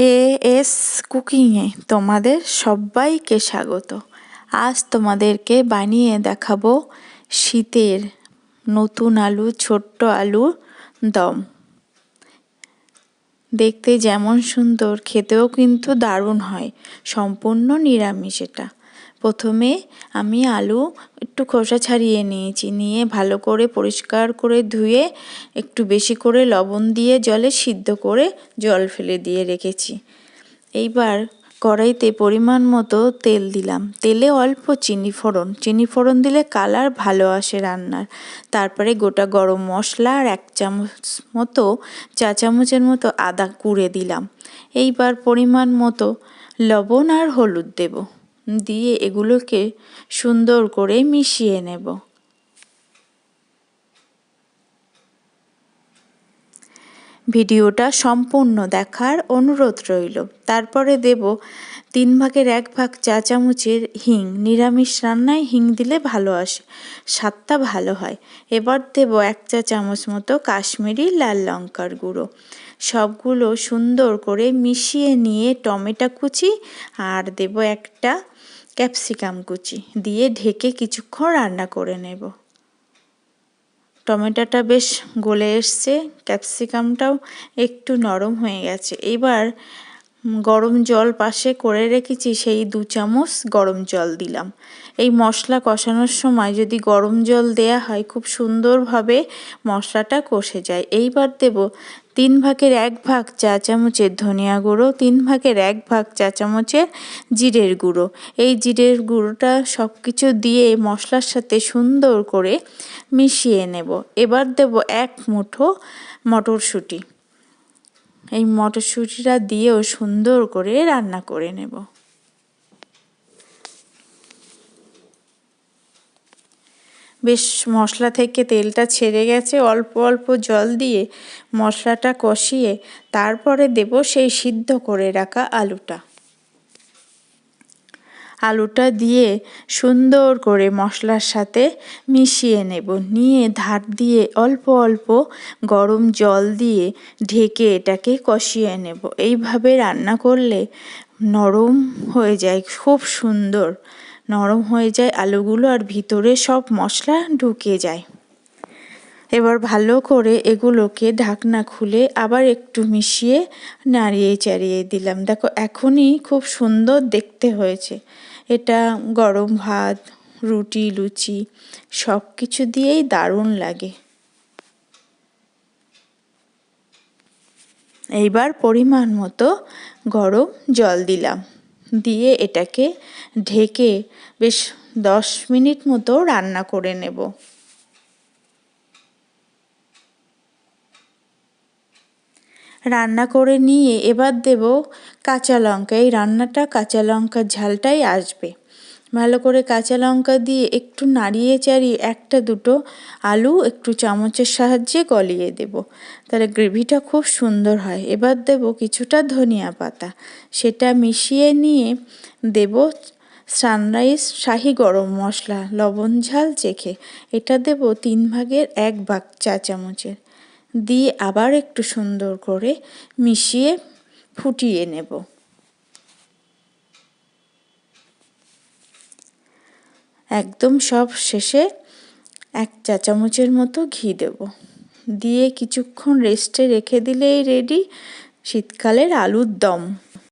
A S কুকিংয়ে তোমাদের সবাইকে স্বাগত। আজ তোমাদেরকে বানিয়ে দেখাবো শীতের নতুন আলু, ছোট্ট আলু দম। দেখতে যেমন সুন্দর, খেতেও কিন্তু দারুণ হয়। সম্পূর্ণ নিরামিষ এটা। প্রথমে আমি আলু একটু খোসা ছাড়িয়ে নিয়েছি। নিয়ে ভালো করে পরিষ্কার করে ধুয়ে একটু বেশি করে লবণ দিয়ে জলে সিদ্ধ করে জল ফেলে দিয়ে রেখেছি। এইবার কড়াইতে পরিমাণ মতো তেল দিলাম। তেলে অল্প চিনি ফোড়ন। চিনি ফোড়ন দিলে কালার ভালো আসে রান্নার। তারপরে গোটা গরম মশলা আর এক চামচ মতো, চা চামচের মতো আদা কুড়ে দিলাম। এইবার পরিমাণ মতো লবণ আর হলুদ দেবো। দিয়ে এগুলোকে সুন্দর করে মিশিয়ে নেব। ভিডিওটা সম্পূর্ণ দেখার অনুরোধ রইল। তারপরে দেব তিন ভাগের এক ভাগ চা চামচের হিং। নিরামিষ রান্নায় হিং দিলে ভালো আসে, স্বাদটা ভালো হয়। এবার দেব এক চা চামচ মতো কাশ্মীরি লাল লঙ্কার গুঁড়ো। সবগুলো সুন্দর করে মিশিয়ে নিয়ে টমেটো কুচি আর দেব একটা ক্যাপসিকাম কুচি দিয়ে ঢেকে কিছুক্ষণ রান্না করে নেব। টমেটোটা বেশ গলে এসছে, ক্যাপসিকামটাও একটু নরম হয়ে গেছে। এবার গরম জল পাশে করে রেখেছি সেই দু চামচ গরম জল দিলাম। এই মশলা কষানোর সময় যদি গরম জল দেয়া হয়, খুব সুন্দরভাবে মশলাটা কষে যায়। এইবার দেব তিন ভাগের এক ভাগ চা চামচের ধনিয়া গুঁড়ো, তিন ভাগের এক ভাগ চা চামচের জিরের গুঁড়ো। এই জিরের গুঁড়োটা সব কিছু দিয়ে মশলার সাথে সুন্দর করে মিশিয়ে নেব। এবার দেব এক মুঠো মটরশুঁটি। এই মটরশুঁটিটা দিয়েও সুন্দর করে রান্না করে নেব। বেশ মশলা থেকে তেলটা ছেড়ে গেছে, অল্প অল্প জল দিয়ে মশলাটা কষিয়ে তারপরে দেব সেই সিদ্ধ করে রাখা আলুটা। আলুটা দিয়ে সুন্দর করে মশলার সাথে মিশিয়ে নেব। নিয়ে ধার দিয়ে অল্প অল্প গরম জল দিয়ে ঢেকে এটাকে কষিয়ে নেব। এইভাবে রান্না করলে নরম হয়ে যায়, খুব সুন্দর। নরম হয়ে যায় আলুগুলো আর ভিতরে সব মশলা ঢুকে যায়। এবার ভালো করে এগুলোকে ঢাকনা খুলে আবার একটু মিশিয়ে নাড়িয়ে চাড়িয়ে দিলাম। দেখো, এখনই খুব সুন্দর দেখতে হয়েছে। এটা গরম ভাত, রুটি, লুচি সব কিছু দিয়েই দারুণ লাগে। এইবার পরিমাণ মতো গরম জল দিলাম। দিয়ে এটাকে ঢেকে বেশ দশ মিনিট মতো রান্না করে নেব। রান্না করে নিয়ে এবার দেব কাঁচা লঙ্কা। এই রান্নাটা কাঁচা লঙ্কার ঝালটাই আসবে। ভালো করে কাঁচা লঙ্কা দিয়ে একটু নাড়িয়ে চাড়িয়ে একটা দুটো আলু একটু চামচের সাহায্যে গলিয়ে দেব। তাহলে গ্রেভিটা খুব সুন্দর হয়। এবার দেব কিছুটা ধনিয়া পাতা। সেটা মিশিয়ে নিয়ে দেব সানরাইজ শাহি গরম মশলা, লবণ, ঝাল চেখে। এটা দেব তিন ভাগের এক ভাগ চা চামচের। দিয়ে আবার একটু সুন্দর করে মিশিয়ে ফুটিয়ে নেব। একদম সব শেষে এক চা চামচের মতো ঘি দেব। দিয়ে কিছুক্ষণ রেস্টে রেখে দিলেই রেডি শীতকালের আলুর দম।